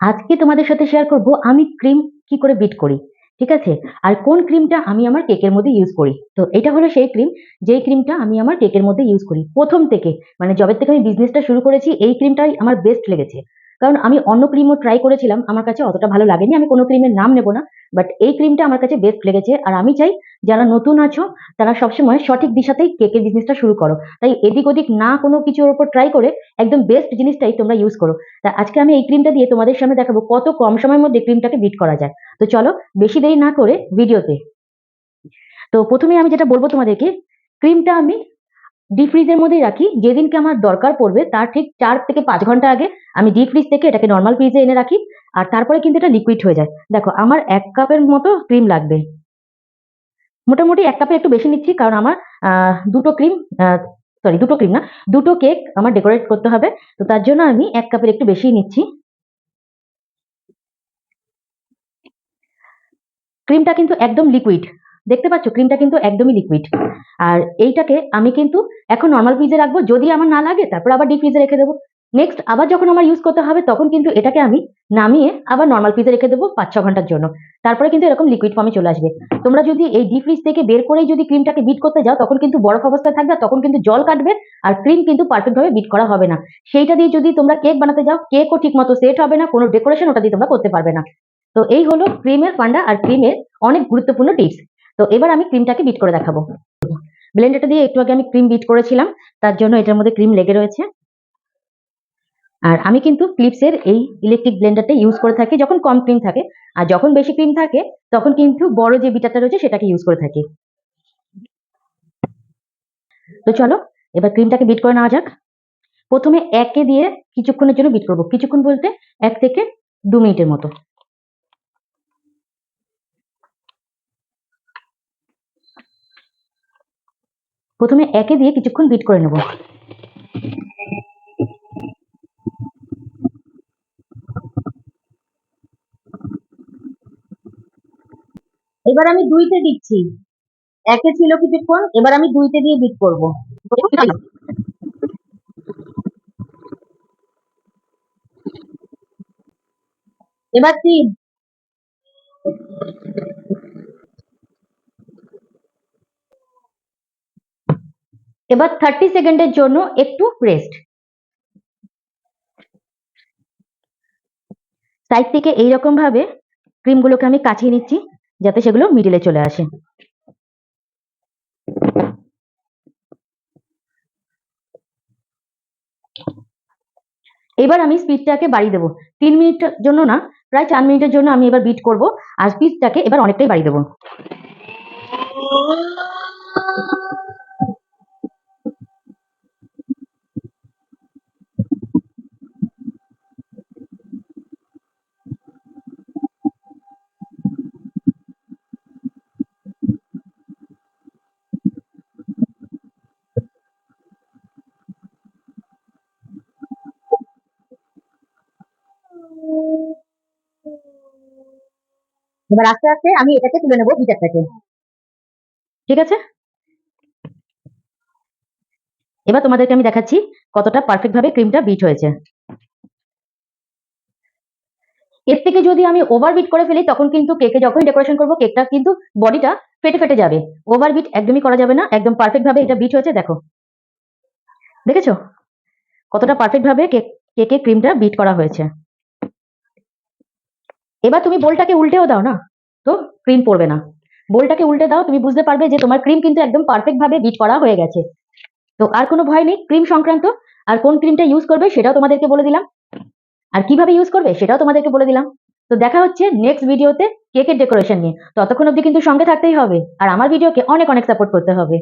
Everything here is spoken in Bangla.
আজকে তোমাদের সাথে শেয়ার করব আমি ক্রিম কি করে বিট করি, ঠিক আছে? আর কোন ক্রিমটা আমি আমার কেকের মধ্যে ইউজ করি? তো এটা হলো সেই ক্রিম যেই ক্রিমটা আমি আমার কেকের মধ্যে ইউজ করি। প্রথম থেকে মানে যবে থেকে আমি বিজনেসটা শুরু করেছি, এই ক্রিমটাই আমার বেস্ট লেগেছে। কারণ আমি অন্য ক্রিমও ট্রাই করেছিলাম, আমার কাছে অতটা ভালো লাগেনি, আমি কোনো ক্রিমের নাম নেব না বাট এই ক্রিমটা আমার কাছে বেস্ট লেগেছে, আর আমি চাই যারা নতুন আছো, তারা সবসময় সঠিক দিশাতেই কেকের বিজনেসটা শুরু করো। তাই এদিক ওদিক না কোনো কিছুর ওপর ট্রাই করে একদম বেস্ট জিনিসটাই তোমরা ইউজ করো। তা আজকে আমি এই ক্রিমটা দিয়ে তোমাদের সামনে দেখাবো কত কম সময়ের মধ্যে ক্রিমটাকে বিট করা যায়। তো চলো, বেশি দেরি না করে ভিডিওতে তো। প্রথমে আমি যেটা বলব তোমাদেরকে ক্রিমটা আমি ডিপ ফ্রিজের মধ্যেই রাখি। যেদিনকে আমার দরকার পড়বে, তার ঠিক চার থেকে পাঁচ ঘণ্টা আগে আমি ডিপ ফ্রিজ থেকে এটাকে নর্মাল ফ্রিজে এনে রাখি। আর তারপরে কিন্তু এটা লিকুইড হয়ে যায়। দেখো, আমার এক কাপের মতো ক্রিম লাগবে। মোটামুটি এক কাপে একটু বেশি নিচ্ছি, কারণ আমার দুটো ক্রিম সরি দুটো ক্রিম না, দুটো কেক আমার ডেকোরেট করতে হবে। তো তার জন্য আমি এক কাপের একটু বেশি নিচ্ছি। ক্রিমটা কিন্তু একদম লিকুইড দেখতে পাচ্ছ ক্রিমটা কিন্তু একদমই লিকুইড আর এইটাকে আমি কিন্তু এখন নর্মাল ফ্রিজে রাখব, যদি আমার না লাগে, তারপর আবার ডিপ ফ্রিজে রেখে দেবো। নেক্সট আবার যখন আমার ইউজ করতে হবে, তখন কিন্তু এটাকে আমি নামিয়ে আবার নর্মাল ফ্রিজে রেখে দেবো পাঁচ ছ ঘণ্টার জন্য। তারপরে কিন্তু এরকম লিকুইড ফর্মে চলে আসবে। তোমরা যদি এই ডিপ ফ্রিজ থেকে বের করেই যদি ক্রিমটাকে বিট করতে যাও, তখন কিন্তু বরফ অবস্থায় থাকবে তখন কিন্তু জল কাটবে আর ক্রিম কিন্তু পারফেক্ট ভাবে বিট করা হবে না। সেইটা দিয়ে যদি তোমরা কেক বানাতে যাও কেকও ঠিক মতো সেট হবে না, কোনো ডেকোরেশন ওটা দিয়ে তোমরা করতে পারবে না। তো এই হলো ক্রিমের ফান্ডা আর ক্রিমের অনেক গুরুত্বপূর্ণ টিপস তো এবার আমি ক্রিমটাকে বিট করে দেখাবো। ব্লেন্ডারটা দিয়ে একটু আগে আমি ক্রিম বিট করেছিলাম, তার জন্য এটার মধ্যে ক্রিম লেগে রয়েছে। আর আমি কিন্তু ফিলিপসের এই ইলেকট্রিক ব্লেন্ডারটা ইউজ করে থাকি যখন কম ক্রিম থাকে, আর যখন বেশি ক্রিম থাকে, তখন কিন্তু বড় যে বিটারটা রয়েছে সেটাকে ইউজ করে থাকি। তো চলো, এবার ক্রিমটাকে বিট করে নেওয়া যাক। প্রথমে একে দিয়ে কিছুক্ষণের জন্য বিট করব, কিছুক্ষণ বলতে এক থেকে দু মিনিটের মতো। প্রথমে একে দিয়ে কিছুক্ষণ বিট করে নেব। এবার আমি দুইতে দিচ্ছি। একে ছিল কিছুক্ষণ, এবার আমি দুইতে দিয়ে বিট করব। এবার তিন। এবার থার্টি সেকেন্ডের জন্য একটু রেস্ট সাইড থেকে এইরকম ভাবে ক্রিমগুলোকে আমি কাছিয়ে নিচ্ছি, যাতে সেগুলো মিডিলে চলে আসে। এবার আমি স্পিডটাকে বাড়িয়ে দেবো। তিন মিনিটের জন্য না, প্রায় চার মিনিটের জন্য আমি এবার বিট করব, আর স্পিডটাকে এবার অনেকটাই বাড়িয়ে দেবো। এবার আস্তে আস্তে আমি এটাকে তুলে নেব বিটারটাকে ঠিক আছে? এবার তোমাদেরকে আমি দেখাচ্ছি কতটা পারফেক্ট ভাবে ক্রিমটা বিট হয়েছে। এর থেকে যদি আমি ওভার বিট করে ফেলি, তখন কিন্তু কেকে যখনই ডেকোরেশন করব কেকটা কিন্তু বডিটা ফেটে ফেটে যাবে। ওভার বিট একদমই করা যাবে না, একদম পারফেক্ট ভাবে এটা বিট হয়েছে, দেখো। দেখেছ? কতটা পারফেক্ট ভাবে কেক কেকে ক্রিমটা বিট করা হয়েছে। এবার তুমি বোলটাকে উল্টেও দাও না, তো ক্রিম পড়বে না। বোলটাকে উল্টে দাও, তুমি বুঝতে পারবে যে তোমার ক্রিম কিন্তু একদম পারফেক্ট ভাবে বিট করা হয়ে গেছে। তো আর কোনো ভয় নেই ক্রিম সংক্রান্ত, আর কোন ক্রিমটা ইউজ করবে সেটাও তোমাদেরকে বলে দিলাম। আর কীভাবে ইউজ করবে সেটাও তোমাদেরকে বলে দিলাম। তো দেখা হচ্ছে নেক্সট ভিডিওতে কেকের ডেকোরেশন নিয়ে। ততক্ষণ অবধি কিন্তু সঙ্গে থাকতেই হবে, আর আমার ভিডিওকে অনেক অনেক সাপোর্ট করতে হবে।